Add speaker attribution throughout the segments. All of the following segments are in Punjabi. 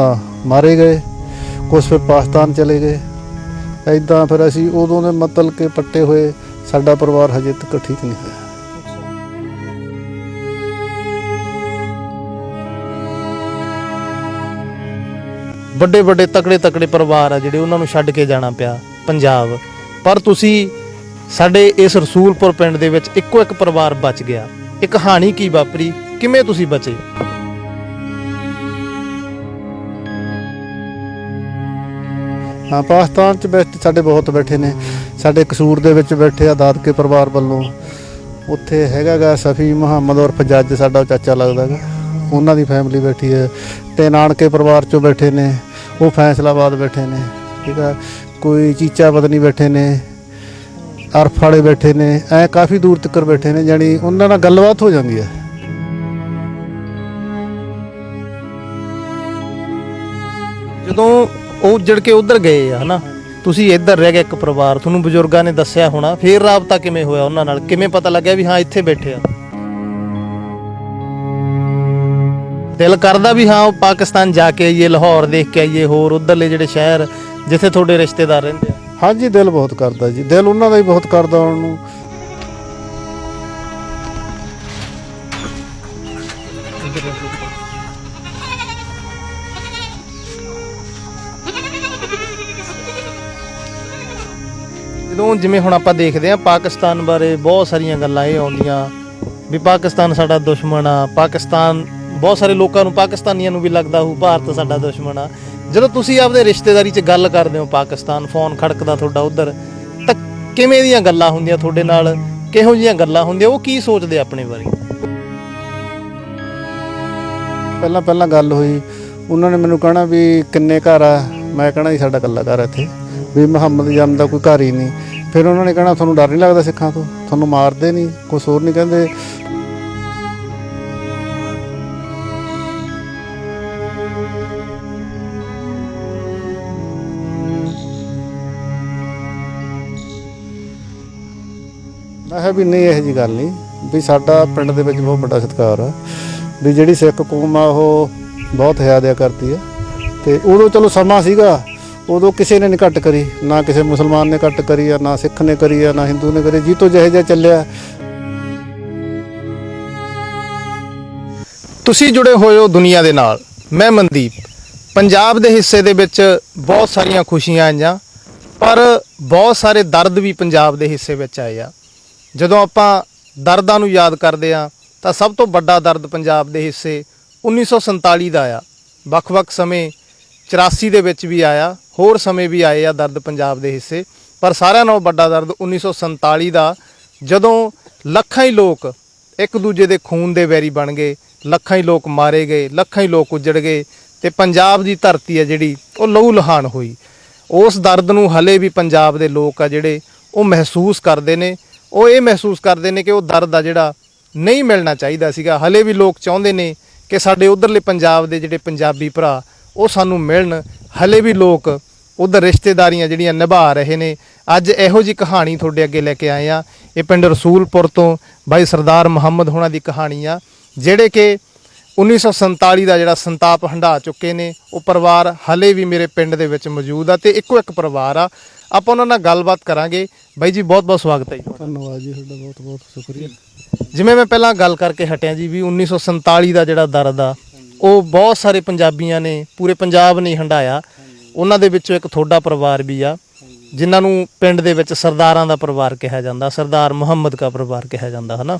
Speaker 1: ਤਾਂ ਮਾਰੇ ਗਏ ਕੁਝ ਫਿਰ ਪਾਕਿਸਤਾਨ ਚਲੇ ਗਏ। ਐਦਾਂ ਫਿਰ ਅਸੀਂ ਉਦੋਂ ਦੇ ਮਤਲਬ ਕਿ ਪੱਟੇ ਹੋਏ, ਸਾਡਾ ਪਰਿਵਾਰ ਹਜੇ ਤੱਕ ਠੀਕ ਨਹੀਂ ਹੋਇਆ।
Speaker 2: ਵੱਡੇ ਵੱਡੇ ਤਕੜੇ ਤਕੜੇ ਪਰਿਵਾਰ ਆ ਜਿਹੜੇ ਉਹਨਾਂ ਨੂੰ ਛੱਡ ਕੇ ਜਾਣਾ ਪਿਆ, ਪੰਜਾਬ। ਪਰ ਤੁਸੀਂ ਸਾਡੇ ਇਸ ਰਸੂਲਪੁਰ ਪਿੰਡ ਦੇ ਵਿੱਚ ਇੱਕੋ ਇੱਕ ਪਰਿਵਾਰ ਬਚ ਗਿਆ। ਇਹ ਕਹਾਣੀ ਕੀ ਵਾਪਰੀ? ਕਿਵੇਂ ਤੁਸੀਂ ਬਚੇ?
Speaker 1: ਹਾਂ, ਪਾਕਿਸਤਾਨ ਚ ਬੈਠੇ, ਸਾਡੇ ਬਹੁਤ ਬੈਠੇ ਨੇ। ਸਾਡੇ ਕਸੂਰ ਦੇ ਵਿੱਚ ਬੈਠੇ ਆ ਦਾਦਕੇ ਪਰਿਵਾਰ ਵੱਲੋਂ। ਉੱਥੇ ਹੈਗਾਗਾ ਸਫੀ ਮੁਹੰਮਦ ਉਰਫ ਜੱਜ ਸਾਡਾ ਚਾਚਾ ਲੱਗਦਾਗਾ ਉਹਨਾਂ ਦੀ ਫੈਮਿਲੀ ਬੈਠੀ ਹੈ। ਤੇ ਨਾਨਕੇ ਪਰਿਵਾਰ ਚੋਂ ਬੈਠੇ ਨੇ। ਉਹ ਫੈਸਲਾਬਾਦ ਬੈਠੇ ਨੇ। ਠੀਕ ਆ? ਕੋਈ ਚੀਚਾ ਬਦਨੀ ਬੈਠੇ ਨੇ। ਅਰਫ ਵਾਲੇ ਬੈਠੇ ਨੇ। ਐ ਕਾਫੀ ਦੂਰ ਤੱਕ ਬੈਠੇ ਨੇ ਜਾਨੀ ਉਹਨਾਂ ਨਾਲ ਗੱਲਬਾਤ ਹੋ ਜਾਂਦੀ ਹੈ।
Speaker 2: ਜਦੋਂ ਉਹ ਉੱਜੜ ਕੇ ਉਧਰ ਗਏ ਆ, ਹਨਾ? ਤੁਸੀਂ ਇੱਧਰ ਰਹਿ ਗਏ ਇੱਕ ਪਰਿਵਾਰ, ਤੁਹਾਨੂੰ ਬਜ਼ੁਰਗਾਂ ਨੇ ਦੱਸਿਆ ਹੋਣਾ, ਫੇਰ ਰਾਬਤਾ ਕਿਵੇਂ ਹੋਇਆ ਉਹਨਾਂ ਨਾਲ? ਕਿਵੇਂ ਪਤਾ ਲੱਗਿਆ ਵੀ ਹਾਂ, ਇੱਥੇ ਬੈਠੇ ਆ? ਦਿਲ ਕਰਦਾ ਵੀ ਹਾਂ, ਉਹ ਪਾਕਿਸਤਾਨ ਜਾ ਕੇ ਆਈਏ, ਲਾਹੌਰ ਦੇਖ ਕੇ ਆਈਏ, ਹੋਰ ਉਧਰਲੇ ਜਿਹੜੇ ਸ਼ਹਿਰ, ਜਿੱਥੇ ਤੁਹਾਡੇ ਰਿਸ਼ਤੇਦਾਰ ਰਹਿੰਦੇ ਆ।
Speaker 1: ਹਾਂਜੀ, ਦਿਲ ਬਹੁਤ ਕਰਦਾ ਜੀ। ਦਿਲ ਉਹਨਾਂ ਦਾ ਹੀ ਬਹੁਤ ਕਰਦਾ ਆਉਣ ਨੂੰ।
Speaker 2: ਜਦੋਂ ਜਿਵੇਂ ਹੁਣ ਆਪਾਂ ਦੇਖਦੇ ਆ ਪਾਕਿਸਤਾਨ ਬਾਰੇ ਬਹੁਤ ਸਾਰੀਆਂ ਗੱਲਾਂ ਇਹ ਆਉਂਦੀਆਂ ਵੀ ਪਾਕਿਸਤਾਨ ਸਾਡਾ ਦੁਸ਼ਮਣ ਆ, ਪਾਕਿਸਤਾਨ ਬਹੁਤ ਸਾਰੇ ਲੋਕਾਂ ਨੂੰ ਪਾਕਿਸਤਾਨੀਆਂ ਨੂੰ ਵੀ ਲੱਗਦਾ ਹੋਊ ਭਾਰਤ ਸਾਡਾ ਦੁਸ਼ਮਣ ਆ। ਜਦੋਂ ਤੁਸੀਂ ਆਪਦੇ ਰਿਸ਼ਤੇਦਾਰੀ 'ਚ ਗੱਲ ਕਰਦੇ ਹੋ ਪਾਕਿਸਤਾਨ, ਫੋਨ ਖੜਕਦਾ ਤੁਹਾਡਾ ਉਧਰ, ਤਾਂ ਕਿਵੇਂ ਦੀਆਂ ਗੱਲਾਂ ਹੁੰਦੀਆਂ ਤੁਹਾਡੇ ਨਾਲ? ਕਿਹੋ ਜਿਹੀਆਂ ਗੱਲਾਂ ਹੁੰਦੀਆਂ? ਉਹ ਕੀ ਸੋਚਦੇ ਆਪਣੇ ਬਾਰੇ?
Speaker 1: ਪਹਿਲਾਂ ਪਹਿਲਾਂ ਗੱਲ ਹੋਈ। ਉਹਨਾਂ ਨੇ ਮੈਨੂੰ ਕਹਿਣਾ ਵੀ ਕਿੰਨੇ ਘਰ ਆ? ਮੈਂ ਕਹਿਣਾ ਜੀ ਸਾਡਾ ਇਕੱਲਾ ਘਰ ਆ ਇੱਥੇ। ਵੀ ਮੁਹੰਮਦ ਜਮ ਦਾ ਕੋਈ ਘਰ ਹੀ ਨਹੀਂ। ਫਿਰ ਉਹਨਾਂ ਨੇ ਕਹਿਣਾ, ਤੁਹਾਨੂੰ ਡਰ ਨਹੀਂ ਲੱਗਦਾ ਸਿੱਖਾਂ ਤੋਂ? ਤੁਹਾਨੂੰ ਮਾਰਦੇ ਨਹੀਂ, ਕੁਛ ਹੋਰ ਨਹੀਂ ਕਹਿੰਦੇ? ਮੈਂ ਕਿਹਾ ਵੀ ਨਹੀਂ, ਇਹੋ ਜੀ ਗੱਲ ਨਹੀਂ। ਵੀ ਸਾਡਾ ਪਿੰਡ ਦੇ ਵਿੱਚ ਬਹੁਤ ਵੱਡਾ ਸਤਿਕਾਰ ਆ। ਵੀ ਜਿਹੜੀ ਸਿੱਖ ਕੌਮ ਆ, ਉਹ ਬਹੁਤ ਹਿਆਦਿਆ ਕਰਦੀ ਆ। ਤੇ ਉਦੋਂ ਚਲੋ ਸਮਾਂ ਸੀਗਾ। ਉਦੋਂ ਕਿਸੇ ਨੇ ਨਹੀਂ ਘੱਟ ਕਰੀ, ਨਾ ਕਿਸੇ ਮੁਸਲਮਾਨ ਨੇ ਘੱਟ ਕਰੀ ਆ, ਨਾ ਸਿੱਖ ਨੇ ਕਰੀ ਆ, ਨਾ ਹਿੰਦੂ ਨੇ ਕਰੀ। ਜੀ ਤੋਂ ਜਿਹੇ ਜਿਹਾ ਚੱਲਿਆ।
Speaker 2: ਤੁਸੀਂ ਜੁੜੇ ਹੋਏ ਹੋ ਦੁਨੀਆ ਦੇ ਨਾਲ। ਮੈਂ ਮਨਦੀਪ। ਪੰਜਾਬ ਦੇ ਹਿੱਸੇ ਦੇ ਵਿੱਚ ਬਹੁਤ ਸਾਰੀਆਂ ਖੁਸ਼ੀਆਂ ਆਈਆਂ, ਪਰ ਬਹੁਤ ਸਾਰੇ ਦਰਦ ਵੀ ਪੰਜਾਬ ਦੇ ਹਿੱਸੇ ਵਿੱਚ ਆਏ ਆ। ਜਦੋਂ ਆਪਾਂ ਦਰਦਾਂ ਨੂੰ ਯਾਦ ਕਰਦੇ ਆ ਤਾਂ ਸਭ ਤੋਂ ਵੱਡਾ ਦਰਦ ਪੰਜਾਬ ਦੇ ਹਿੱਸੇ 1947 ਦਾ ਆ। ਵੱਖ-ਵੱਖ ਸਮੇਂ 84 ਦੇ ਵਿੱਚ ਵੀ ਆਇਆ, ਹੋਰ ਸਮੇਂ ਵੀ ਆਏ ਆ ਦਰਦ ਪੰਜਾਬ ਦੇ ਹਿੱਸੇ। ਪਰ ਸਾਰਿਆਂ ਨਾਲੋਂ ਵੱਡਾ ਦਰਦ 1947 ਦਾ, ਜਦੋਂ ਲੱਖਾਂ ਹੀ ਲੋਕ ਇੱਕ ਦੂਜੇ ਦੇ ਖੂਨ ਦੇ ਵੈਰੀ ਬਣ ਗਏ, ਲੱਖਾਂ ਹੀ ਲੋਕ ਮਾਰੇ ਗਏ, ਲੱਖਾਂ ਹੀ ਲੋਕ ਉੱਜੜ ਗਏ ਤੇ ਪੰਜਾਬ ਦੀ ਧਰਤੀ ਹੈ ਜਿਹੜੀ, ਉਹ ਲਹੂ ਲਹਾਨ ਹੋਈ। ਉਸ ਦਰਦ ਨੂੰ ਹਲੇ ਵੀ ਪੰਜਾਬ ਦੇ ਲੋਕ ਆ ਜਿਹੜੇ ਉਹ ਮਹਿਸੂਸ ਕਰਦੇ ਨੇ। ਉਹ ਇਹ ਮਹਿਸੂਸ ਕਰਦੇ ਨੇ ਕਿ ਉਹ ਦਰਦ ਆ ਜਿਹੜਾ ਨਹੀਂ ਮਿਲਣਾ ਚਾਹੀਦਾ ਸੀਗਾ। ਹਲੇ ਵੀ ਲੋਕ ਚਾਹੁੰਦੇ ਨੇ ਕਿ ਸਾਡੇ ਉਧਰਲੇ ਪੰਜਾਬ ਦੇ ਜਿਹੜੇ ਪੰਜਾਬੀ ਭਰਾ ਉਹ ਸਾਨੂੰ ਮਿਲਣ। ਹਲੇ ਵੀ ਲੋਕ ਉਧਰ ਰਿਸ਼ਤੇਦਾਰੀਆਂ ਜਿਹੜੀਆਂ ਨਿਭਾ ਰਹੇ ਨੇ। ਅੱਜ ਇਹੋ ਜੀ ਕਹਾਣੀ ਤੁਹਾਡੇ ਅੱਗੇ ਲੈ ਕੇ ਆਏ ਆ ਇਹ ਪਿੰਡ ਰਸੂਲਪੁਰ ਤੋਂ ਬਾਈ ਸਰਦਾਰ ਮੁਹੰਮਦ ਹੋਣਾ ਦੀ ਕਹਾਣੀ ਆ ਜਿਹੜੇ ਕਿ 1947 ਦਾ ਜਿਹੜਾ ਸੰਤਾਪ ਹੰਢਾ ਚੁੱਕੇ ਨੇ ਉਹ ਪਰਿਵਾਰ ਹਲੇ ਵੀ ਮੇਰੇ ਪਿੰਡ ਦੇ ਵਿੱਚ ਮੌਜੂਦ ਆ ਤੇ ਇੱਕੋ ਇੱਕ ਪਰਿਵਾਰ ਆ। ਆਪਾਂ ਉਹਨਾਂ ਨਾਲ ਗੱਲਬਾਤ ਕਰਾਂਗੇ। ਬਾਈ ਜੀ ਬਹੁਤ ਬਹੁਤ ਸਵਾਗਤ ਹੈ ਜੀ
Speaker 1: ਧੰਨਵਾਦ ਜੀ ਤੁਹਾਡਾ ਬਹੁਤ ਬਹੁਤ ਸ਼ੁਕਰੀਆ।
Speaker 2: ਜਿਵੇਂ ਮੈਂ ਪਹਿਲਾਂ ਗੱਲ ਕਰਕੇ ਹਟਿਆ ਜੀ ਵੀ 1947 ਦਾ ਜਿਹੜਾ ਦਰਦ ਆ ਉਹ ਬਹੁਤ ਸਾਰੇ ਪੰਜਾਬੀਆਂ ਨੇ, ਪੂਰੇ ਪੰਜਾਬ ਨੇ ਹੰਡਾਇਆ। ਉਹਨਾਂ ਦੇ ਵਿੱਚੋਂ ਇੱਕ ਤੁਹਾਡਾ ਪਰਿਵਾਰ ਵੀ ਆ, ਜਿਨ੍ਹਾਂ ਨੂੰ ਪਿੰਡ ਦੇ ਵਿੱਚ ਸਰਦਾਰਾਂ ਦਾ ਪਰਿਵਾਰ ਕਿਹਾ ਜਾਂਦਾ, ਸਰਦਾਰ ਮੁਹੰਮਦ ਦਾ ਪਰਿਵਾਰ ਕਿਹਾ ਜਾਂਦਾ, ਹਨਾ?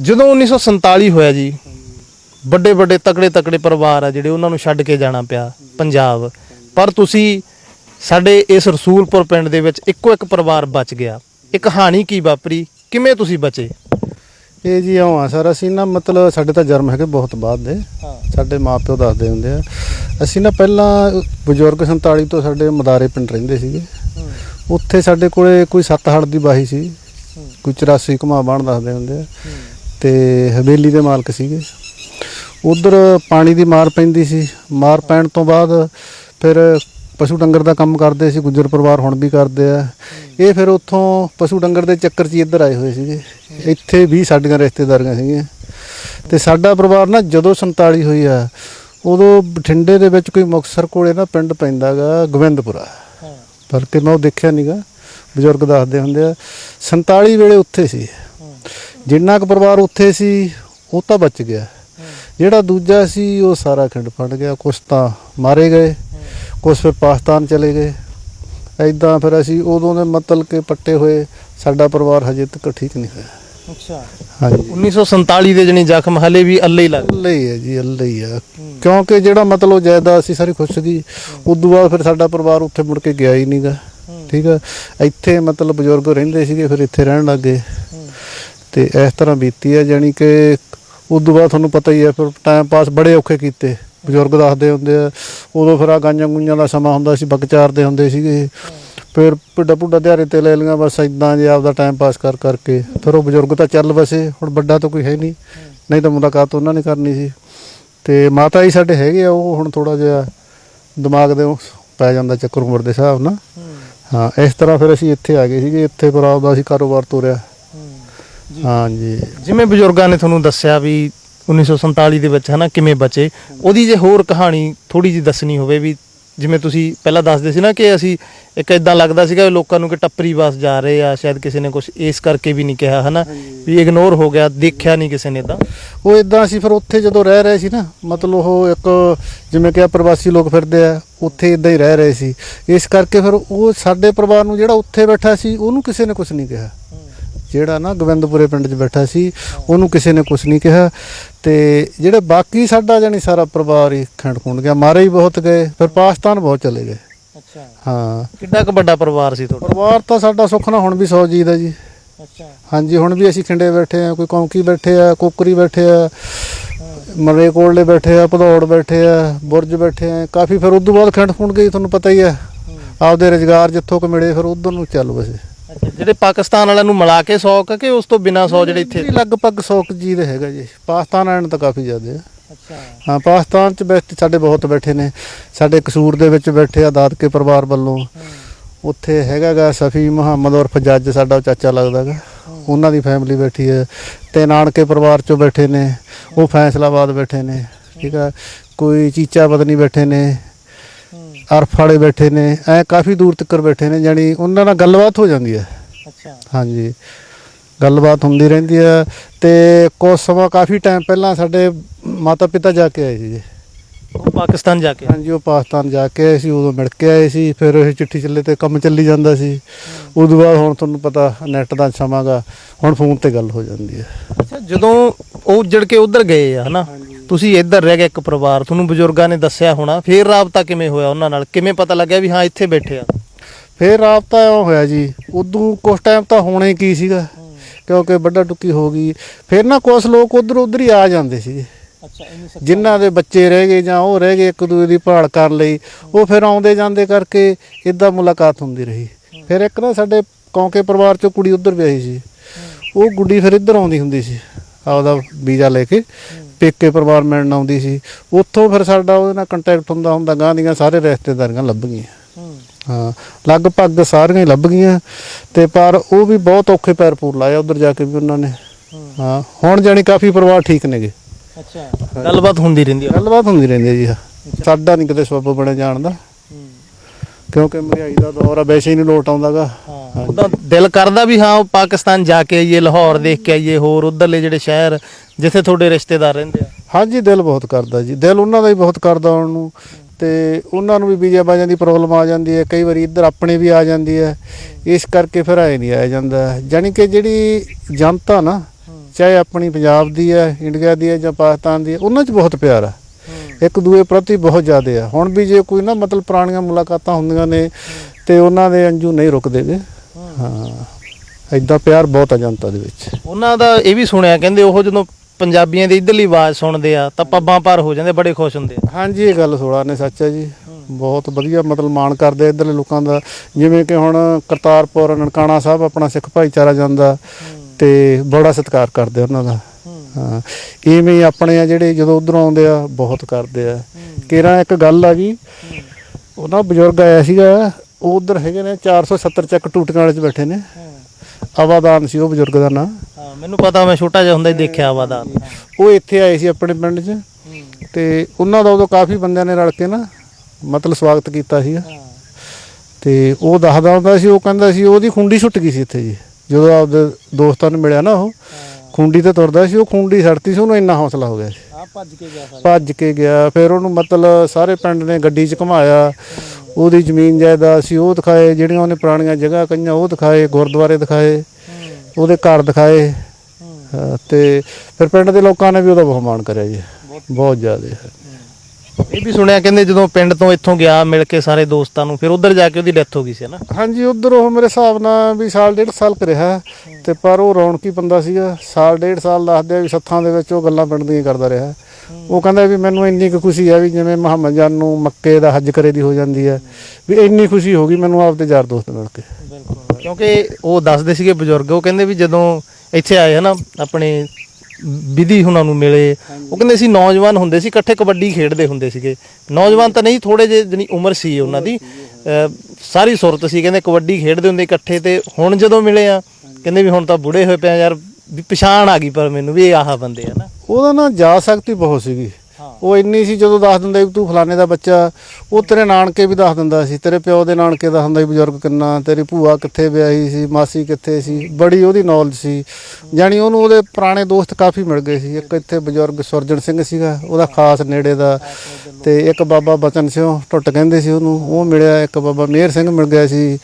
Speaker 2: ਜਦੋਂ 1947 ਹੋਇਆ ਜੀ ਵੱਡੇ ਵੱਡੇ ਤਕੜੇ ਤਕੜੇ ਪਰਿਵਾਰ ਆ ਜਿਹੜੇ ਉਹਨਾਂ ਨੂੰ ਛੱਡ ਕੇ ਜਾਣਾ ਪਿਆ, ਪੰਜਾਬ। ਪਰ ਤੁਸੀਂ ਸਾਡੇ ਇਸ ਰਸੂਲਪੁਰ ਪਿੰਡ ਦੇ ਵਿੱਚ ਇੱਕੋ ਇੱਕ ਪਰਿਵਾਰ ਬਚ ਗਿਆ। ਇਹ ਕਹਾਣੀ ਕੀ ਵਾਪਰੀ? ਕਿਵੇਂ ਤੁਸੀਂ ਬਚੇ?
Speaker 1: ਇਹ ਜੀ ਆਉਂ ਆ ਸਰ ਅਸੀਂ ਨਾ ਮਤਲਬ ਸਾਡੇ ਤਾਂ ਜਨਮ ਹੈਗੇ ਬਹੁਤ ਬਾਅਦ ਦੇ। ਸਾਡੇ ਮਾਪਿਓ ਦੱਸਦੇ ਹੁੰਦੇ ਆ। ਅਸੀਂ ਨਾ ਪਹਿਲਾਂ ਬਜ਼ੁਰਗ 47 ਤੋਂ ਸਾਡੇ ਮਦਾਰੇ ਪਿੰਡ ਰਹਿੰਦੇ ਸੀਗੇ। ਉੱਥੇ ਸਾਡੇ ਕੋਲੇ ਕੋਈ ਸੱਤ ਹੜ ਦੀ ਬਾਹੀ ਸੀ। ਕੋਈ 84 ਘੁਮਾ ਬਾਣ ਦੱਸਦੇ ਹੁੰਦੇ ਆ। ਤੇ ਹਵੇਲੀ ਦੇ ਮਾਲਕ ਸੀਗੇ। ਉਧਰ ਪਾਣੀ ਦੀ ਮਾਰ ਪੈਂਦੀ ਸੀ। ਮਾਰ ਪੈਣ ਤੋਂ ਬਾਅਦ ਫਿਰ ਪਸ਼ੂ ਡੰਗਰ ਦਾ ਕੰਮ ਕਰਦੇ ਸੀ, ਗੁੱਜਰ ਪਰਿਵਾਰ ਹੁਣ ਵੀ ਕਰਦੇ ਆ। ਇਹ ਫਿਰ ਉੱਥੋਂ ਪਸ਼ੂ ਡੰਗਰ ਦੇ ਚੱਕਰ 'ਚ ਹੀ ਇੱਧਰ ਆਏ ਹੋਏ ਸੀਗੇ। ਇੱਥੇ ਵੀ ਸਾਡੀਆਂ ਰਿਸ਼ਤੇਦਾਰੀਆਂ ਸੀਗੀਆਂ। ਤੇ ਸਾਡਾ ਪਰਿਵਾਰ ਨਾ ਜਦੋਂ 47 ਹੋਈ ਆ, ਉਦੋਂ ਬਠਿੰਡੇ ਦੇ ਵਿੱਚ ਕੋਈ ਮੁਕਤਸਰ ਕੋਲੇ ਨਾ ਪਿੰਡ ਪੈਂਦਾਗਾ ਗੋਬਿੰਦਪੁਰਾ। ਬਲਕਿ ਮੈਂ ਉਹ ਦੇਖਿਆ ਨਹੀਂਗਾ ਬਜ਼ੁਰਗ ਦੱਸਦੇ ਹੁੰਦੇ ਆ। 47 ਵੇਲੇ ਉੱਥੇ ਸੀ। ਜਿੰਨਾ ਕੁ ਪਰਿਵਾਰ ਉੱਥੇ ਸੀ, ਉਹ ਤਾਂ ਬਚ ਗਿਆ। ਜਿਹੜਾ ਦੂਜਾ ਸੀ, ਉਹ ਸਾਰਾ ਖਿੰਡ ਫੜ ਗਿਆ, ਕੁਛ ਤਾਂ ਮਾਰੇ ਗਏ। ਕੁਛ ਫਿਰ ਪਾਕਿਸਤਾਨ ਚਲੇ ਗਏ। ਐਦਾਂ ਫਿਰ ਅਸੀਂ ਉਦੋਂ ਦੇ ਮਤਲਬ ਕਿ ਪੱਟੇ ਹੋਏ ਸਾਡਾ ਪਰਿਵਾਰ ਹਜੇ ਤੱਕ ਠੀਕ ਨਹੀਂ ਹੋਇਆ।
Speaker 2: ਅੱਛਾ।
Speaker 1: ਹਾਂਜੀ।
Speaker 2: 1947 ਦੇ ਜਣੀ ਜ਼ਖਮ ਹਲੇ ਵੀ ਅੱਲੇ ਹੀ ਲੱਗ
Speaker 1: ਅੱਲੇ ਹੀ ਹੈ ਜੀ ਅੱਲੇ ਹੀ ਆ ਕਿਉਂਕਿ ਜਿਹੜਾ ਮਤਲਬ ਜਾਇਦਾਦ ਸੀ ਸਾਰੀ ਖੁੱਸ ਗਈ ਉਦੋਂ ਬਾਅਦ ਫਿਰ ਸਾਡਾ ਪਰਿਵਾਰ ਉੱਥੇ ਮੁੜ ਕੇ ਗਿਆ ਹੀ ਨਹੀਂਗਾ ਠੀਕ ਆ? ਇੱਥੇ ਮਤਲਬ ਬਜ਼ੁਰਗ ਰਹਿੰਦੇ ਸੀਗੇ ਫਿਰ ਇੱਥੇ ਰਹਿਣ ਲੱਗ ਗਏ। ਤੇ ਇਸ ਤਰ੍ਹਾਂ ਬੀਤੀ ਹੈ ਜਾਨੀ ਕਿ ਉਦੋਂ ਬਾਅਦ ਤੁਹਾਨੂੰ ਪਤਾ ਹੀ ਹੈ ਫਿਰ ਟਾਈਮ ਪਾਸ ਬੜੇ ਔਖੇ ਕੀਤੇ। ਬਜ਼ੁਰਗ ਦੱਸਦੇ ਹੁੰਦੇ ਆ ਉਦੋਂ ਫਿਰ ਆ ਗਾਂਜਾਂ ਗੁੰਜਾਂ ਦਾ ਸਮਾਂ ਹੁੰਦਾ ਸੀ ਬਗਚਾਰਦੇ ਹੁੰਦੇ ਸੀਗੇ। ਫਿਰ ਪੁੱਡਾ ਪੁੱਡਾ ਦਿਹਾੜੇ ਤੇ ਲੈ ਲਈਆਂ ਬਸ ਇਦਾਂ ਜੇ ਆਪਦਾ ਟਾਈਮ ਪਾਸ ਕਰ ਕਰਕੇ। ਫਿਰ ਉਹ ਬਜ਼ੁਰਗ ਤਾਂ ਚੱਲ ਵਸੇ ਹੁਣ ਵੱਡਾ ਤਾਂ ਕੋਈ ਹੈ ਨਹੀਂ। ਨਹੀਂ ਤਾਂ ਮੁਲਾਕਾਤ ਉਹਨਾਂ ਨੇ ਕਰਨੀ ਸੀ। ਤੇ ਮਾਤਾ ਜੀ ਸਾਡੇ ਹੈਗੇ ਆ ਉਹ ਹੁਣ ਥੋੜਾ ਜਿਹਾ ਦਿਮਾਗ ਦੇ ਪੈ ਜਾਂਦਾ ਚੱਕਰ ਉਮਰ ਦੇ ਹਿਸਾਬ ਨਾਲ। ਹਾਂ ਇਸ ਤਰ੍ਹਾਂ ਫਿਰ ਅਸੀਂ ਇੱਥੇ ਆ ਗਏ ਸੀਗੇ। ਇੱਥੇ ਪਰ ਆਪਦਾ ਅਸੀਂ ਕਾਰੋਬਾਰ ਤੋਰਿਆ। ਹਾਂਜੀ।
Speaker 2: ਜਿਵੇਂ ਬਜ਼ੁਰਗਾਂ ਨੇ ਤੁਹਾਨੂੰ ਦੱਸਿਆ ਵੀ 1947 ਦੇ ਵਿੱਚ, ਹਨਾ, ਕਿਵੇਂ ਬਚੇ? ਉਹਦੀ ਜੇ ਹੋਰ ਕਹਾਣੀ ਥੋੜੀ ਜੀ ਦੱਸਣੀ ਹੋਵੇ ਵੀ ਜਿਵੇਂ ਤੁਸੀਂ ਪਹਿਲਾਂ ਦੱਸਦੇ ਸੀ ਨਾ ਕਿ ਅਸੀਂ ਇੱਕ ਇਦਾਂ ਲੱਗਦਾ ਸੀਗਾ ਵੀ ਲੋਕਾਂ ਨੂੰ ਕਿ ਟੱਪਰੀ ਬਾਸ ਜਾ ਰਹੇ ਆ, ਸ਼ਾਇਦ ਕਿਸੇ ਨੇ ਕੁਝ ਇਸ ਕਰਕੇ ਵੀ ਨਹੀਂ ਕਿਹਾ, ਹਨਾ, ਵੀ ਇਗਨੋਰ ਹੋ ਗਿਆ, ਦੇਖਿਆ ਨਹੀਂ ਕਿਸੇ ਨੇ ਤਾਂ।
Speaker 1: ਉਹ ਇਦਾਂ ਅਸੀਂ ਫਿਰ ਉੱਥੇ ਜਦੋਂ ਰਹਿ ਰਹੇ ਸੀ ਨਾ, ਮਤਲਬ ਉਹ ਇੱਕ ਜਿਵੇਂ ਕਿ ਪ੍ਰਵਾਸੀ ਲੋਕ ਫਿਰਦੇ ਆ, ਉੱਥੇ ਇਦਾਂ ਹੀ ਰਹਿ ਰਹੇ ਸੀ। ਇਸ ਕਰਕੇ ਫਿਰ ਉਹ ਸਾਡੇ ਪਰਿਵਾਰ ਨੂੰ ਜਿਹੜਾ ਉੱਥੇ ਬੈਠਾ ਸੀ, ਉਹਨੂੰ ਕਿਸੇ ਨੇ ਕੁਝ ਨਹੀਂ ਕਿਹਾ। ਜਿਹੜਾ ਨਾ ਗੋਬਿੰਦਪੁਰੇ ਪਿੰਡ 'ਚ ਬੈਠਾ ਸੀ ਉਹਨੂੰ ਕਿਸੇ ਨੇ ਕੁਝ ਨਹੀਂ ਕਿਹਾ ਤੇ ਜਿਹੜੇ ਬਾਕੀ ਸਾਡਾ ਜਾਨੀ ਸਾਰਾ ਪਰਿਵਾਰ ਹੀ ਖੰਡ ਖੁੰਡ ਗਿਆ। ਮਾਰੇ ਹੀ ਬਹੁਤ ਗਏ ਫਿਰ ਪਾਕਿਸਤਾਨ ਬਹੁਤ ਚਲੇ ਗਏ।
Speaker 2: ਅੱਛਾ।
Speaker 1: ਹਾਂ।
Speaker 2: ਕਿੱਡਾ ਕੁ ਵੱਡਾ ਪਰਿਵਾਰ ਸੀ ਤੁਹਾਡਾ?
Speaker 1: ਪਰਿਵਾਰ ਤਾਂ ਸਾਡਾ ਸੁੱਖ ਨਾਲ ਹੁਣ ਵੀ 100 ਜੀ ਦਾ ਜੀ।
Speaker 2: ਅੱਛਾ।
Speaker 1: ਹਾਂਜੀ ਹੁਣ ਵੀ ਅਸੀਂ ਖਿੰਡੇ ਬੈਠੇ ਆ ਕੋਈ ਕੌਂਕੀ ਬੈਠੇ ਆ ਕੋਕਰੀ ਬੈਠੇ ਆ ਮਰੇ ਕੋਲਦੇ ਬੈਠੇ ਆ ਭਦੌੜ ਬੈਠੇ ਆ ਬੁਰਜ ਬੈਠੇ ਆ ਕਾਫੀ ਫਿਰ ਉਦੋਂ ਬਾਅਦ ਖੰਡ ਖੁੰਡ ਗਈ ਤੁਹਾਨੂੰ ਪਤਾ ਹੀ ਆ। ਆਪਦੇ ਰੁਜ਼ਗਾਰ ਜਿੱਥੋਂ ਕੁ ਮਿਲੇ ਫਿਰ ਉਧਰ ਨੂੰ ਚੱਲ ਵਸੇ।
Speaker 2: ਅੱਛਾ ਜਿਹੜੇ ਪਾਕਿਸਤਾਨ ਵਾਲਿਆਂ ਨੂੰ ਮਿਲਾ ਕੇ 100 ਕਿ ਉਸ ਤੋਂ ਬਿਨਾ 100 ਜਿਹੜੇ
Speaker 1: ਇੱਥੇ? ਲਗਭਗ 100 ਕੁ ਜੀ ਦੇ ਹੈਗਾ ਜੀ। ਪਾਕਿਸਤਾਨ ਆਣ ਤਾਂ ਕਾਫੀ ਜ਼ਿਆਦਾ ਆ।
Speaker 2: ਅੱਛਾ।
Speaker 1: ਹਾਂ ਪਾਕਿਸਤਾਨ ਚ ਬੈਠੇ ਸਾਡੇ ਬਹੁਤ ਬੈਠੇ ਨੇ। ਸਾਡੇ ਕਸੂਰ ਦੇ ਵਿੱਚ ਬੈਠੇ ਆ ਦਾਦਕੇ ਪਰਿਵਾਰ ਵੱਲੋਂ। ਉੱਥੇ ਹੈਗਾਗਾ ਸਫੀ ਮੁਹੰਮਦ ਉਰਫ ਜੱਜ ਸਾਡਾ ਉਹ ਚਾਚਾ ਲੱਗਦਾਗਾ ਉਹਨਾਂ ਦੀ ਫੈਮਿਲੀ ਬੈਠੀ ਹੈ। ਤੇ ਨਾਨਕੇ ਪਰਿਵਾਰ ਚੋਂ ਬੈਠੇ ਨੇ। ਉਹ ਫੈਸਲਾਬਾਦ ਬੈਠੇ ਨੇ। ਠੀਕ ਆ। ਕੋਈ ਚੀਚਾ ਬਦਨੀ ਬੈਠੇ ਨੇ। ਅਰਫ ਵਾਲੇ ਬੈਠੇ ਨੇ ਐ ਕਾਫੀ ਦੂਰ ਤੱਕ ਬੈਠੇ ਨੇ ਜਾਨੀ ਉਹਨਾਂ ਨਾਲ ਗੱਲਬਾਤ ਹੋ ਜਾਂਦੀ ਹੈ।
Speaker 2: ਅੱਛਾ।
Speaker 1: ਹਾਂਜੀ। ਗੱਲਬਾਤ ਹੁੰਦੀ ਰਹਿੰਦੀ ਹੈ ਤੇ ਕੁਝ ਸਮਾਂ ਕਾਫੀ ਟਾਈਮ ਪਹਿਲਾਂ ਸਾਡੇ ਮਾਤਾ ਪਿਤਾ ਜਾ ਕੇ ਆਏ ਸੀ ਜੀ।
Speaker 2: ਉਹ ਪਾਕਿਸਤਾਨ ਜਾ ਕੇ?
Speaker 1: ਹਾਂਜੀ ਉਹ ਪਾਕਿਸਤਾਨ ਜਾ ਕੇ ਆਏ ਸੀ ਉਦੋਂ ਮਿਲ ਕੇ ਆਏ ਸੀ ਫਿਰ ਇਹ ਚਿੱਠੀ ਚੱਲੇ ਤੇ ਕੰਮ ਚੱਲੀ ਜਾਂਦਾ ਸੀ। ਉਦੋਂ ਬਾਅਦ ਹੁਣ ਤੁਹਾਨੂੰ ਪਤਾ ਨੈਟ ਦਾ ਸਮਾਂਗਾ ਹੁਣ ਫੋਨ ਤੇ ਗੱਲ ਹੋ ਜਾਂਦੀ ਹੈ।
Speaker 2: ਅੱਛਾ ਜਦੋਂ ਉਹ ਉੱਜੜ ਕੇ ਉਧਰ ਗਏ ਆ ਹਨਾ? ਤੁਸੀਂ ਇੱਧਰ ਰਹਿ ਗਏ ਇੱਕ ਪਰਿਵਾਰ ਤੁਹਾਨੂੰ ਬਜ਼ੁਰਗਾਂ ਨੇ ਦੱਸਿਆ ਹੋਣਾ ਫੇਰ ਰਾਬਤਾ ਕਿਵੇਂ ਹੋਇਆ ਉਹਨਾਂ ਨਾਲ? ਕਿਵੇਂ ਪਤਾ ਲੱਗਿਆ ਵੀ ਹਾਂ ਇੱਥੇ ਬੈਠੇ ਆ?
Speaker 1: ਫਿਰ ਰਾਬਤਾ ਐਂ ਹੋਇਆ ਜੀ ਉਦੋਂ ਕੁਝ ਟਾਈਮ ਤਾਂ ਹੋਣਾ ਹੀ ਕੀ ਸੀਗਾ ਕਿਉਂਕਿ ਵੱਡਾ ਟੁੱਕੀ ਹੋ ਗਈ। ਫਿਰ ਨਾ ਕੁਝ ਲੋਕ ਉਧਰ ਉਧਰ ਹੀ ਆ ਜਾਂਦੇ ਸੀਗੇ।
Speaker 2: ਅੱਛਾ
Speaker 1: ਜਿਨ੍ਹਾਂ ਦੇ ਬੱਚੇ ਰਹਿ ਗਏ ਜਾਂ ਉਹ ਰਹਿ ਗਏ ਇੱਕ ਦੂਜੇ ਦੀ ਭਾਲ ਕਰਨ ਲਈ ਉਹ ਫਿਰ ਆਉਂਦੇ ਜਾਂਦੇ ਕਰਕੇ ਇਦਾਂ ਮੁਲਾਕਾਤ ਹੁੰਦੀ ਰਹੀ। ਫਿਰ ਇੱਕ ਨਾ ਸਾਡੇ ਕੌਂਕੇ ਪਰਿਵਾਰ ਚੋਂ ਕੁੜੀ ਉਧਰ ਵਿਆਹੀ ਸੀ। ਉਹ ਗੁੱਡੀ ਫਿਰ ਇੱਧਰ ਆਉਂਦੀ ਹੁੰਦੀ ਸੀ ਆਪਦਾ ਵੀਜ਼ਾ ਲੈ ਕੇ। ਪੇਕੇ ਪਰਿਵਾਰ ਮਿਲਣ ਆਉਂਦੀ ਸੀ ਉੱਥੋਂ ਫਿਰ ਸਾਡਾ ਉਹਦੇ ਨਾਲ ਕੰਟੈਕਟ ਹੁੰਦਾ ਹੁੰਦਾ ਗਾਂ ਦੀਆਂ ਸਾਰੇ ਰਿਸ਼ਤੇਦਾਰੀਆਂ ਲੱਭ ਗਈਆਂ। ਹਾਂ। ਲਗਭਗ ਸਾਰੀਆਂ ਹੀ ਲੱਭ ਗਈਆਂ ਤੇ ਪਰ ਉਹ ਵੀ ਬਹੁਤ ਔਖੇ ਪੈਰ ਪੂਰ ਲਾਇਆ ਉਧਰ ਜਾ ਕੇ ਵੀ ਉਹਨਾਂ ਨੇ। ਹਾਂ। ਹੁਣ ਜਾਣੀ ਕਾਫੀ ਪਰਿਵਾਰ ਠੀਕ ਨੇਗੇ।
Speaker 2: ਅੱਛਾ। ਗੱਲਬਾਤ ਹੁੰਦੀ ਰਹਿੰਦੀ ਆ।
Speaker 1: ਗੱਲਬਾਤ ਹੁੰਦੀ ਰਹਿੰਦੀ ਹੈ ਜੀ ਸਾਡਾ ਨਹੀਂ ਕਦੇ ਸਬੱਬ ਬਣੇ ਜਾਣ ਦਾ। ਕਿਉਂਕਿ ਮਹਿੰਗਾਈ ਦਾ ਦੌਰ ਆ ਵੈਸੇ ਹੀ ਨਹੀਂ ਲੋਟ ਆਉਂਦਾਗਾ।
Speaker 2: ਹਾਂ ਉਹਦਾ ਦਿਲ ਕਰਦਾ ਵੀ ਹਾਂ ਉਹ ਪਾਕਿਸਤਾਨ ਜਾ ਕੇ ਆਈਏ ਲਾਹੌਰ ਦੇਖ ਕੇ ਆਈਏ ਹੋਰ ਉਧਰਲੇ ਜਿਹੜੇ ਸ਼ਹਿਰ ਜਿੱਥੇ ਤੁਹਾਡੇ ਰਿਸ਼ਤੇਦਾਰ ਰਹਿੰਦੇ ਆ।
Speaker 1: ਹਾਂਜੀ ਦਿਲ ਬਹੁਤ ਕਰਦਾ ਜੀ। ਦਿਲ ਉਹਨਾਂ ਦਾ ਹੀ ਬਹੁਤ ਕਰਦਾ ਆਉਣ ਨੂੰ। ਤੇ ਉਹਨਾਂ ਨੂੰ ਵੀ ਵੀਜ਼ਾ ਬਾਜਾਂ ਦੀ ਪ੍ਰੋਬਲਮ ਆ ਜਾਂਦੀ ਹੈ। ਕਈ ਵਾਰੀ ਇੱਧਰ ਆਪਣੇ ਵੀ ਆ ਜਾਂਦੀ ਹੈ। ਇਸ ਕਰਕੇ ਫਿਰ ਆਏ ਨਹੀਂ ਆਇਆ ਜਾਂਦਾ ਜਾਣੀ ਕਿ ਜਿਹੜੀ ਜਨਤਾ ਨਾ ਚਾਹੇ ਆਪਣੀ ਪੰਜਾਬ ਦੀ ਹੈ ਇੰਡੀਆ ਦੀ ਹੈ ਜਾਂ ਪਾਕਿਸਤਾਨ ਦੀ ਹੈ ਉਹਨਾਂ 'ਚ ਬਹੁਤ ਪਿਆਰ ਆ ਇੱਕ ਦੂਏ ਪ੍ਰਤੀ ਬਹੁਤ ਜ਼ਿਆਦਾ ਆ। ਹੁਣ ਵੀ ਜੇ ਕੋਈ ਨਾ ਮਤਲਬ ਪੁਰਾਣੀਆਂ ਮੁਲਾਕਾਤਾਂ ਹੁੰਦੀਆਂ ਨੇ ਤੇ ਉਹਨਾਂ ਦੇ ਅੰਜੂ ਨਹੀਂ ਰੁਕਦੇਗੇ ਹਾਂ। ਐਦਾਂ ਪਿਆਰ ਬਹੁਤ ਆ ਜਨਤਾ ਦੇ ਵਿੱਚ।
Speaker 2: ਉਹਨਾਂ ਦਾ ਇਹ ਵੀ ਸੁਣਿਆ ਕਹਿੰਦੇ ਉਹ ਜਦੋਂ ਪੰਜਾਬੀਆਂ ਦੀ ਇਧਰਲੀ ਆਵਾਜ਼ ਸੁਣਦੇ ਆ ਤਾਂ ਪੱਬਾਂ ਪਰ ਹੋ ਜਾਂਦੇ ਬੜੇ ਖੁਸ਼ ਹੁੰਦੇ ਆ।
Speaker 1: ਹਾਂਜੀ ਇਹ ਗੱਲ ਥੋੜਾ ਨੇ ਸੱਚ ਹੈ ਜੀ। ਬਹੁਤ ਵਧੀਆ ਮਤਲਬ ਮਾਣ ਕਰਦੇ ਇੱਧਰਲੇ ਲੋਕਾਂ ਦਾ। ਜਿਵੇਂ ਕਿ ਹੁਣ ਕਰਤਾਰਪੁਰ ਨਨਕਾਣਾ ਸਾਹਿਬ ਆਪਣਾ ਸਿੱਖ ਭਾਈਚਾਰਾ ਜਾਂਦਾ ਤੇ ਬੜਾ ਸਤਿਕਾਰ ਕਰਦੇ ਉਹਨਾਂ ਦਾ। ਹਾਂ। ਇਵੇਂ ਹੀ ਆਪਣੇ ਆ ਜਿਹੜੇ ਜਦੋਂ ਉਧਰੋਂ ਆਉਂਦੇ ਆ ਬਹੁਤ ਕਰਦੇ ਆ। ਕੇਰਾ ਇੱਕ ਗੱਲ ਆ ਜੀ ਉਹਨਾਂ ਬਜ਼ੁਰਗ ਆਇਆ ਸੀਗਾ ਉਹ ਉਧਰ ਹੈਗੇ ਨੇ 470 ਚੱਕ ਟੂਟੀਆਂ ਵਾਲੇ ਚ ਬੈਠੇ ਨੇ। ਆਵਾਦਾਨ ਸੀ ਉਹ ਬਜ਼ੁਰਗ ਦਾ ਨਾਂ।
Speaker 2: ਹਾਂ ਮੈਨੂੰ ਪਤਾ ਮੈਂ ਛੋਟਾ ਜਿਹਾ ਹੁੰਦਾ ਹੀ ਦੇਖਿਆ ਆਵਾਦਾਰ
Speaker 1: ਉਹ ਇੱਥੇ ਆਏ ਸੀ ਆਪਣੇ ਪਿੰਡ 'ਚ। ਤੇ ਉਹਨਾਂ ਦਾ ਉਦੋਂ ਕਾਫੀ ਬੰਦਿਆਂ ਨੇ ਰਲ ਕੇ ਨਾ ਮਤਲਬ ਸਵਾਗਤ ਕੀਤਾ ਸੀਗਾ। ਤੇ ਉਹ ਦੱਸਦਾ ਹੁੰਦਾ ਸੀ ਉਹ ਕਹਿੰਦਾ ਸੀ ਉਹਦੀ ਖੁੰਡੀ ਛੁੱਟ ਗਈ ਸੀ ਇੱਥੇ ਜੀ। ਜਦੋਂ ਆਪਦੇ ਦੋਸਤਾਂ ਨੂੰ ਮਿਲਿਆ ਨਾ ਉਹ। ਖੁੰਡੀ ਤੇ ਤੁਰਦਾ ਸੀ ਉਹ ਖੁੰਡੀ ਛੱਡਤੀ ਸੀ ਉਹਨੂੰ ਇੰਨਾ ਹੌਸਲਾ ਹੋ ਗਿਆ ਸੀ।
Speaker 2: ਆ ਭੱਜ ਕੇ ਗਿਆ
Speaker 1: ਭੱਜ ਕੇ ਗਿਆ ਫਿਰ ਉਹਨੂੰ ਮਤਲਬ ਸਾਰੇ ਪਿੰਡ ਨੇ ਗੱਡੀ 'ਚ ਘੁਮਾਇਆ। ਉਹਦੀ ਜ਼ਮੀਨ ਜਾਇਦਾਦ ਸੀ ਉਹ ਦਿਖਾਏ ਜਿਹੜੀਆਂ ਉਹਨੇ ਪੁਰਾਣੀਆਂ ਜਗ੍ਹਾ ਕਈਆਂ ਉਹ ਦਿਖਾਏ ਗੁਰਦੁਆਰੇ ਦਿਖਾਏ ਉਹਦੇ ਘਰ ਦਿਖਾਏ। ਹਾਂ, ਤੇ ਫਿਰ ਪਿੰਡ ਦੇ ਲੋਕਾਂ ਨੇ ਵੀ ਉਹਦਾ ਬਹੁਤ ਮਾਣ ਕਰਿਆ ਜੀ ਬਹੁਤ ਜ਼ਿਆਦਾ।
Speaker 2: ਇਹ ਵੀ ਸੁਣਿਆ ਕਹਿੰਦੇ ਜਦੋਂ ਪਿੰਡ ਤੋਂ ਇੱਥੋਂ ਗਿਆ ਮਿਲ ਕੇ ਸਾਰੇ ਦੋਸਤਾਂ ਨੂੰ ਫਿਰ ਉਧਰ ਜਾ ਕੇ ਉਹਦੀ ਡੈਥ ਹੋ ਗਈ ਸੀ ਨਾ?
Speaker 1: ਹਾਂਜੀ ਉਧਰ ਉਹ ਮੇਰੇ ਹਿਸਾਬ ਨਾਲ ਵੀ ਸਾਲ ਡੇਢ ਸਾਲ ਕੁ ਰਿਹਾ ਤੇ ਪਰ ਉਹ ਰੌਣਕੀ ਬੰਦਾ ਸੀਗਾ। ਸਾਲ ਡੇਢ ਸਾਲ ਦੱਸਦੇ ਆ ਵੀ ਸੱਥਾਂ ਦੇ ਵਿੱਚ ਉਹ ਗੱਲਾਂ ਪਿੰਡ ਦੀਆਂ ਕਰਦਾ ਰਿਹਾ। ਉਹ ਕਹਿੰਦਾ ਵੀ ਮੈਨੂੰ ਇੰਨੀ ਕੁ ਖੁਸ਼ੀ ਹੈ ਵੀ ਜਿਵੇਂ ਮੁਹੰਮਦ ਜਾਨ ਨੂੰ ਮੱਕੇ ਦਾ ਹੱਜ ਕਰੇ ਦੀ ਹੋ ਜਾਂਦੀ ਹੈ ਵੀ ਇੰਨੀ ਖੁਸ਼ੀ ਹੋ ਗਈ ਮੈਨੂੰ ਆਪਦੇ ਯਾਰ ਦੋਸਤ ਮਿਲ ਕੇ।
Speaker 2: ਕਿਉਂਕਿ ਉਹ ਦੱਸਦੇ ਸੀਗੇ ਬਜ਼ੁਰਗ ਉਹ ਕਹਿੰਦੇ ਵੀ ਜਦੋਂ ਇੱਥੇ ਆਏ ਹਨਾ ਆਪਣੇ ਵਿਧੀ ਉਹਨਾਂ ਨੂੰ ਮਿਲੇ। ਉਹ ਕਹਿੰਦੇ ਸੀ ਨੌਜਵਾਨ ਹੁੰਦੇ ਸੀ, ਇਕੱਠੇ ਕਬੱਡੀ ਖੇਡਦੇ ਹੁੰਦੇ ਸੀਗੇ। ਨੌਜਵਾਨ ਤਾਂ ਨਹੀਂ ਥੋੜੇ ਜਿਹੇ ਜਣੀ ਉਮਰ ਸੀ ਉਹਨਾਂ ਦੀ। ਅਹ ਸਾਰੀ ਸੁਰਤ ਸੀ, ਕਹਿੰਦੇ ਕਬੱਡੀ ਖੇਡਦੇ ਹੁੰਦੇ ਇਕੱਠੇ ਤੇ ਹੁਣ ਜਦੋਂ ਮਿਲੇ ਆ, ਕਹਿੰਦੇ ਵੀ ਹੁਣ ਤਾਂ ਬੁੜੇ ਹੋਏ ਪਿਆ ਯਾਰ, ਵੀ ਪਛਾਣ ਆ ਗਈ ਪਰ ਮੈਨੂੰ ਵੀ ਇਹ ਆਹ ਬੰਦੇ ਆ ਨਾ।
Speaker 1: ਉਹਦਾ ਨਾ ਜਾ ਸਕਤੀ ਬਹੁਤ ਸੀਗੀ। ਉਹ ਇੰਨੀ ਸੀ ਜਦੋਂ ਦੱਸ ਦਿੰਦਾ ਵੀ ਤੂੰ ਫਲਾਣੇ ਦਾ ਬੱਚਾ, ਉਹ ਤੇਰੇ ਨਾਨਕੇ ਵੀ ਦੱਸ ਦਿੰਦਾ ਸੀ, ਤੇਰੇ ਪਿਓ ਦੇ ਨਾਨਕੇ ਦਾ ਹੁੰਦਾ ਸੀ ਬਜ਼ੁਰਗ ਕਿੰਨਾ, ਤੇਰੀ ਭੂਆ ਕਿੱਥੇ ਵਿਆਹੀ ਸੀ, ਮਾਸੀ ਕਿੱਥੇ ਸੀ, ਬੜੀ ਉਹਦੀ ਨੌਲੇਜ ਸੀ। ਜਾਣੀ ਉਹਨੂੰ ਉਹਦੇ ਪੁਰਾਣੇ ਦੋਸਤ ਕਾਫੀ ਮਿਲ ਗਏ ਸੀ। ਇੱਕ ਇੱਥੇ ਬਜ਼ੁਰਗ ਸੁਰਜਣ ਸਿੰਘ ਸੀਗਾ, ਉਹਦਾ ਖਾਸ ਨੇੜੇ ਦਾ ਤੇ ਇੱਕ ਬਾਬਾ ਬਚਨ ਸਿੰਘ ਟੁੱਟ ਕਹਿੰਦੇ ਸੀ ਉਹਨੂੰ, ਉਹ ਮਿਲਿਆ, ਇੱਕ ਬਾਬਾ ਮੇਹਰ ਸਿੰਘ ਮਿਲ ਗਿਆ ਸੀ।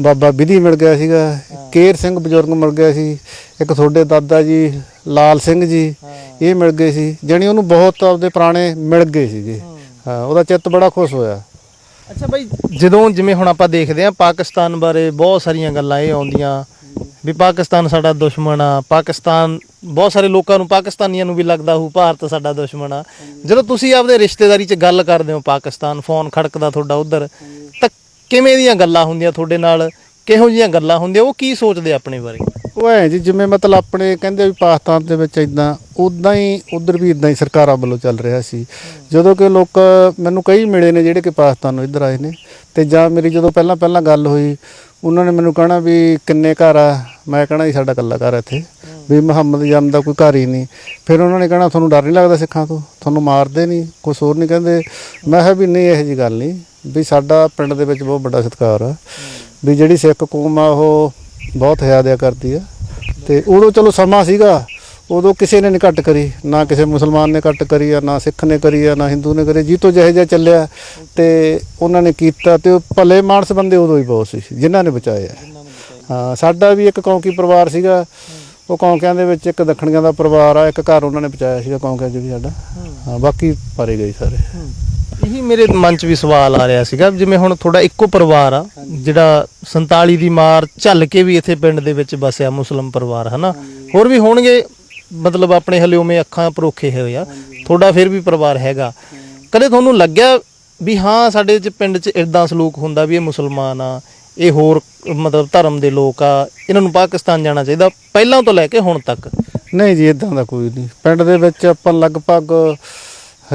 Speaker 1: ਬਾਬਾ ਵਿਧੀ ਮਿਲ ਗਿਆ ਸੀਗਾ ਕੇਰ ਸਿੰਘ ਬਜ਼ੁਰਗ ਮਿਲ ਗਿਆ ਸੀ ਇੱਕ ਤੁਹਾਡੇ ਦਾਦਾ ਜੀ ਲਾਲ ਸਿੰਘ ਜੀ ਇਹ ਮਿਲ ਗਏ ਸੀ ਜਾਣੀ ਉਹਨੂੰ ਬਹੁਤ ਆਪਦੇ ਪੁਰਾਣੇ ਮਿਲ ਗਏ ਸੀਗੇ। ਹਾਂ। ਉਹਦਾ ਚਿੱਤ ਬੜਾ ਖੁਸ਼ ਹੋਇਆ।
Speaker 2: ਅੱਛਾ ਬਾਈ ਜਦੋਂ ਜਿਵੇਂ ਹੁਣ ਆਪਾਂ ਦੇਖਦੇ ਆ ਪਾਕਿਸਤਾਨ ਬਾਰੇ ਬਹੁਤ ਸਾਰੀਆਂ ਗੱਲਾਂ ਇਹ ਆਉਂਦੀਆਂ ਵੀ ਪਾਕਿਸਤਾਨ ਸਾਡਾ ਦੁਸ਼ਮਣ ਆ ਪਾਕਿਸਤਾਨ ਬਹੁਤ ਸਾਰੇ ਲੋਕਾਂ ਨੂੰ ਪਾਕਿਸਤਾਨੀਆਂ ਨੂੰ ਵੀ ਲੱਗਦਾ ਹੋਊ ਭਾਰਤ ਸਾਡਾ ਦੁਸ਼ਮਣ ਆ। ਜਦੋਂ ਤੁਸੀਂ ਆਪਦੇ ਰਿਸ਼ਤੇਦਾਰੀ 'ਚ ਗੱਲ ਕਰਦੇ ਹੋ ਪਾਕਿਸਤਾਨ ਫੋਨ ਖੜਕਦਾ ਤੁਹਾਡਾ ਉਧਰ ਤਾਂ ਕਿਵੇਂ ਦੀਆਂ ਗੱਲਾਂ ਹੁੰਦੀਆਂ ਤੁਹਾਡੇ ਨਾਲ? ਕਿਹੋ ਜਿਹੀਆਂ ਗੱਲਾਂ ਹੁੰਦੀਆਂ? ਉਹ ਕੀ ਸੋਚਦੇ ਆਪਣੇ ਬਾਰੇ?
Speaker 1: ਉਹ ਐ ਜੀ, ਜਿਵੇਂ ਮਤਲਬ ਆਪਣੇ ਕਹਿੰਦੇ ਵੀ ਪਾਕਿਸਤਾਨ ਦੇ ਵਿੱਚ ਇਦਾਂ ਉਦਾਂ ਹੀ ਉਧਰ ਵੀ ਇਦਾਂ ਹੀ ਸਰਕਾਰਾਂ ਵੱਲੋਂ ਚੱਲ ਰਿਹਾ ਸੀ। ਜਦੋਂ ਕਿ ਲੋਕ ਮੈਨੂੰ ਕਈ ਮਿਲੇ ਨੇ ਜਿਹੜੇ ਕਿ ਪਾਕਿਸਤਾਨ ਨੂੰ ਇੱਧਰ ਆਏ ਨੇ। ਤੇ ਜਾਂ ਮੇਰੀ ਜਦੋਂ ਪਹਿਲਾਂ ਪਹਿਲਾਂ ਗੱਲ ਹੋਈ, ਉਹਨਾਂ ਨੇ ਮੈਨੂੰ ਕਹਿਣਾ ਵੀ ਕਿੰਨੇ ਘਰ ਆ? ਮੈਂ ਕਹਿਣਾ ਜੀ ਸਾਡਾ ਇਕੱਲਾ ਘਰ ਆ ਇੱਥੇ। ਵੀ ਮੁਹੰਮਦ ਜਨ ਦਾ ਕੋਈ ਘਰ ਹੀ ਨਹੀਂ। ਫਿਰ ਉਹਨਾਂ ਨੇ ਕਹਿਣਾ, ਤੁਹਾਨੂੰ ਡਰ ਨਹੀਂ ਲੱਗਦਾ ਸਿੱਖਾਂ ਤੋਂ? ਤੁਹਾਨੂੰ ਮਾਰਦੇ ਨਹੀਂ? ਕੁਛ ਹੋਰ ਨਹੀਂ ਕਹਿੰਦੇ? ਮੈਂ ਕਿਹਾ ਵੀ ਨਹੀਂ, ਇਹੋ ਜੀ ਗੱਲ ਨਹੀਂ। ਵੀ ਸਾਡਾ ਪਿੰਡ ਦੇ ਵਿੱਚ ਬਹੁਤ ਵੱਡਾ ਸਤਿਕਾਰ ਆ। ਵੀ ਜਿਹੜੀ ਸਿੱਖ ਕੌਮ ਆ, ਉਹ ਬਹੁਤ ਹਿਆਦਿਆ ਕਰਦੀ ਆ। ਤੇ ਉਦੋਂ ਚਲੋ ਸਮਾਂ ਸੀਗਾ, ਉਦੋਂ ਕਿਸੇ ਨੇ ਨਹੀਂ ਘੱਟ ਕਰੀ। ਨਾ ਕਿਸੇ ਮੁਸਲਮਾਨ ਨੇ ਘੱਟ ਕਰੀ ਆ, ਨਾ ਸਿੱਖ ਨੇ ਕਰੀ ਆ, ਨਾ ਹਿੰਦੂ ਨੇ ਕਰੀ। ਜੀਤੋ ਜਿਹੇ ਜਿਹਾ ਚੱਲਿਆ, ਤੇ ਉਹਨਾਂ ਨੇ ਕੀਤਾ, ਤੇ ਉਹ ਭਲੇ ਮਾਨਸ ਬੰਦੇ ਉਦੋਂ ਹੀ ਬਹੁਤ ਸੀ, ਜਿਨ੍ਹਾਂ ਨੇ ਬਚਾਇਆ ਹਾਂ, ਸਾਡਾ ਵੀ ਇੱਕ ਕੌਂਕੀ ਪਰਿਵਾਰ ਸੀਗਾ। ਉਹ ਕੌਂਕਿਆਂ ਦੇ ਵਿੱਚ ਇੱਕ ਦੱਖਣੀਆਂ ਦਾ ਪਰਿਵਾਰ ਆ, ਇੱਕ ਘਰ ਉਹਨਾਂ ਨੇ ਬਚਾਇਆ ਸੀਗਾ ਕੌਂਕਿਆਂ 'ਚ ਵੀ ਸਾਡਾ। ਹਾਂ, ਬਾਕੀ ਪਾਰੇ ਗਏ ਸਾਰੇ।
Speaker 2: ਇਹੀ ਮੇਰੇ ਮਨ 'ਚ ਵੀ ਸਵਾਲ ਆ ਰਿਹਾ ਸੀਗਾ ਜਿਵੇਂ ਹੁਣ ਤੁਹਾਡਾ ਇੱਕੋ ਪਰਿਵਾਰ ਆ ਜਿਹੜਾ 47 ਦੀ ਮਾਰ ਝੱਲ ਕੇ ਵੀ ਇੱਥੇ ਪਿੰਡ ਦੇ ਵਿੱਚ ਵਸਿਆ ਮੁਸਲਮ ਪਰਿਵਾਰ ਹਨਾ? ਹੋਰ ਵੀ ਹੋਣਗੇ ਮਤਲਬ ਆਪਣੇ ਹਲੇ ਉਵੇਂ ਅੱਖਾਂ ਪਰੋਖੇ ਹੋਏ ਆ। ਤੁਹਾਡਾ ਫਿਰ ਵੀ ਪਰਿਵਾਰ ਹੈਗਾ। ਕਦੇ ਤੁਹਾਨੂੰ ਲੱਗਿਆ ਵੀ ਹਾਂ ਸਾਡੇ ਚ ਪਿੰਡ 'ਚ ਇਦਾਂ ਸਲੂਕ ਹੁੰਦਾ ਵੀ ਇਹ ਮੁਸਲਮਾਨ ਆ ਇਹ ਹੋਰ ਮਤਲਬ ਧਰਮ ਦੇ ਲੋਕ ਆ ਇਹਨਾਂ ਨੂੰ ਪਾਕਿਸਤਾਨ ਜਾਣਾ ਚਾਹੀਦਾ ਪਹਿਲਾਂ ਤੋਂ ਲੈ ਕੇ ਹੁਣ ਤੱਕ?
Speaker 1: ਨਹੀਂ ਜੀ ਇਦਾਂ ਦਾ ਕੋਈ ਨਹੀਂ। ਪਿੰਡ ਦੇ ਵਿੱਚ ਆਪਾਂ ਲਗਭਗ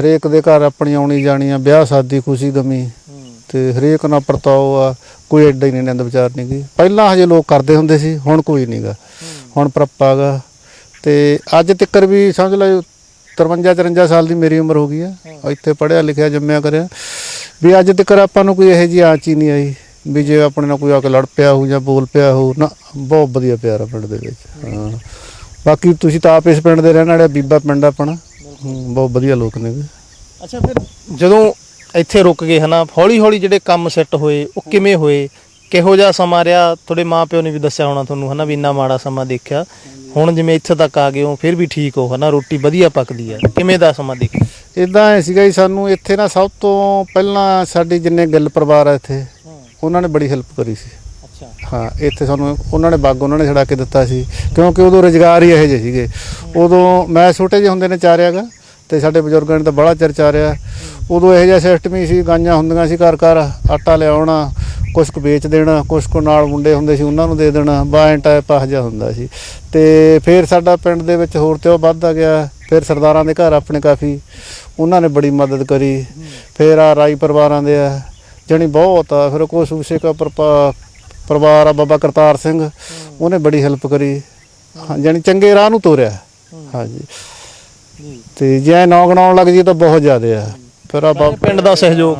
Speaker 1: ਹਰੇਕ ਦੇ ਘਰ ਆਪਣੀ ਆਉਣੀ ਜਾਣੀ ਆ ਵਿਆਹ ਸ਼ਾਦੀ ਖੁਸ਼ੀ ਗਮੀ। ਤੇ ਹਰੇਕ ਨਾਲ ਪਰਤਾਓ ਆ ਕੋਈ ਐਡਾ ਹੀ ਨਹੀਂ ਨੰਦ ਵਿਚਾਰ ਨਹੀਂ ਗੀ। ਪਹਿਲਾਂ ਹਜੇ ਲੋਕ ਕਰਦੇ ਹੁੰਦੇ ਸੀ ਹੁਣ ਕੋਈ ਨਹੀਂਗਾ ਹੁਣ ਪ੍ਰੱਪਾ ਗਾ। ਤੇ ਅੱਜ ਤੱਕਰ ਵੀ ਸਮਝ ਲਓ 53 54 ਸਾਲ ਦੀ ਮੇਰੀ ਉਮਰ ਹੋ ਗਈ ਆ। ਇੱਥੇ ਪੜਿਆ ਲਿਖਿਆ ਜੰਮਿਆ ਕਰਿਆ। ਵੀ ਅੱਜ ਤੱਕਰ ਆਪਾਂ ਨੂੰ ਕੋਈ ਇਹੋ ਜਿਹੀ ਆਂਚ ਹੀ ਨਹੀਂ ਆਈ ਵੀ ਜੇ ਆਪਣੇ ਨਾਲ ਕੋਈ ਆ ਕੇ ਲੜ ਪਿਆ ਹੋ ਜਾਂ ਬੋਲ ਪਿਆ ਹੋ ਨਾ ਬਹੁਤ ਵਧੀਆ ਪਿਆਰ ਆ ਪਿੰਡ ਦੇ ਵਿੱਚ। ਹਾਂ। ਬਾਕੀ ਤੁਸੀਂ ਤਾਂ ਆਪ ਇਸ ਪਿੰਡ ਦੇ ਰਹਿਣ ਵਾਲੇ ਬੀਬਾ ਪਿੰਡ ਆਪਣਾ। ਹੂੰ, ਬਹੁਤ ਵਧੀਆ ਲੋਕ ਨੇ ਗੇ।
Speaker 2: ਅੱਛਾ ਫਿਰ ਜਦੋਂ ਇੱਥੇ ਰੁਕ ਗਏ ਹਨਾ ਹੌਲੀ ਹੌਲੀ ਜਿਹੜੇ ਕੰਮ ਸੈੱਟ ਹੋਏ ਉਹ ਕਿਵੇਂ ਹੋਏ? ਕਿਹੋ ਜਿਹਾ ਸਮਾਂ ਰਿਹਾ? ਤੁਹਾਡੇ ਮਾਪਿਓ ਨੇ ਵੀ ਦੱਸਿਆ ਹੋਣਾ ਤੁਹਾਨੂੰ ਹਨਾ ਵੀ ਇੰਨਾ ਮਾੜਾ ਸਮਾਂ ਦੇਖਿਆ। ਹੁਣ ਜਿਵੇਂ ਇੱਥੇ ਤੱਕ ਆ ਗਏ ਹੋ ਫਿਰ ਵੀ ਠੀਕ ਹੋ ਹਨਾ ਰੋਟੀ ਵਧੀਆ ਪੱਕਦੀ ਹੈ ਕਿਵੇਂ ਦਾ ਸਮਾਂ ਦੇਖਿਆ?
Speaker 1: ਇਦਾਂ ਐ ਸੀਗਾ ਜੀ ਸਾਨੂੰ ਇੱਥੇ ਨਾ ਸਭ ਤੋਂ ਪਹਿਲਾਂ ਸਾਡੇ ਜਿੰਨੇ ਗਿੱਲ ਪਰਿਵਾਰ ਆ ਇੱਥੇ ਉਹਨਾਂ ਨੇ ਬੜੀ ਹੈਲਪ ਕਰੀ ਸੀ।
Speaker 2: ਅੱਛਾ।
Speaker 1: ਹਾਂ ਇੱਥੇ ਸਾਨੂੰ ਉਹਨਾਂ ਨੇ ਬਾਗ ਉਹਨਾਂ ਨੇ ਛੜਾ ਕੇ ਦਿੱਤਾ ਸੀ ਕਿਉਂਕਿ ਉਦੋਂ ਰੁਜ਼ਗਾਰ ਹੀ ਇਹੋ ਜਿਹੇ ਸੀਗੇ। ਉਦੋਂ ਮੈਂ ਛੋਟੇ ਜਿਹੇ ਹੁੰਦੇ ਨੇ ਚਾਰਿਆਗਾ ਤੇ ਸਾਡੇ ਬਜ਼ੁਰਗਾਂ ਨੇ ਤਾਂ ਬੜਾ ਚਿਰ ਚਾਰਿਆ। ਉਦੋਂ ਇਹੋ ਜਿਹਾ ਸਿਸਟਮ ਹੀ ਸੀ ਗਾਂਆਂ ਹੁੰਦੀਆਂ ਸੀ ਘਰ ਘਰ ਆਟਾ ਲਿਆਉਣਾ ਕੁਛ ਕੁ ਵੇਚ ਦੇਣਾ ਕੁਛ ਕੁ ਨਾਲ ਮੁੰਡੇ ਹੁੰਦੇ ਸੀ ਉਹਨਾਂ ਨੂੰ ਦੇ ਦੇਣਾ ਬਾਇਨ ਟਾਈਪ ਆਹ ਜਿਹਾ ਹੁੰਦਾ ਸੀ। ਤੇ ਫਿਰ ਸਾਡਾ ਪਿੰਡ ਦੇ ਵਿੱਚ ਹੋਰ ਤੇ ਉਹ ਵੱਧਦਾ ਗਿਆ ਫਿਰ ਸਰਦਾਰਾਂ ਦੇ ਘਰ ਆਪਣੇ ਕਾਫੀ ਉਹਨਾਂ ਨੇ ਬੜੀ ਮਦਦ ਕਰੀ। ਫਿਰ ਆ ਰਾਈ ਪਰਿਵਾਰਾਂ ਦੇ ਆ ਜਣੀ ਬਹੁਤ ਆ ਫਿਰ ਕੋ ਸੂਸੇ ਕਾ ਪਰਪਾ ਪਰਿਵਾਰ ਆ ਬਾਬਾ ਕਰਤਾਰ ਸਿੰਘ ਉਹਨੇ ਬੜੀ ਹੈਲਪ ਕਰੀ। ਹਾਂ ਜਾਣੀ ਚੰਗੇ ਰਾਹ ਨੂੰ ਤੋਰਿਆ। ਹਾਂਜੀ। ਤੇ ਜੇ ਨੌ ਗਣਾਉਣ ਲੱਗ ਜੀ ਤਾਂ ਬਹੁਤ ਜ਼ਿਆਦਾ ਆ। ਫਿਰ ਆ
Speaker 2: ਪਿੰਡ ਦਾ ਸਹਿਯੋਗ।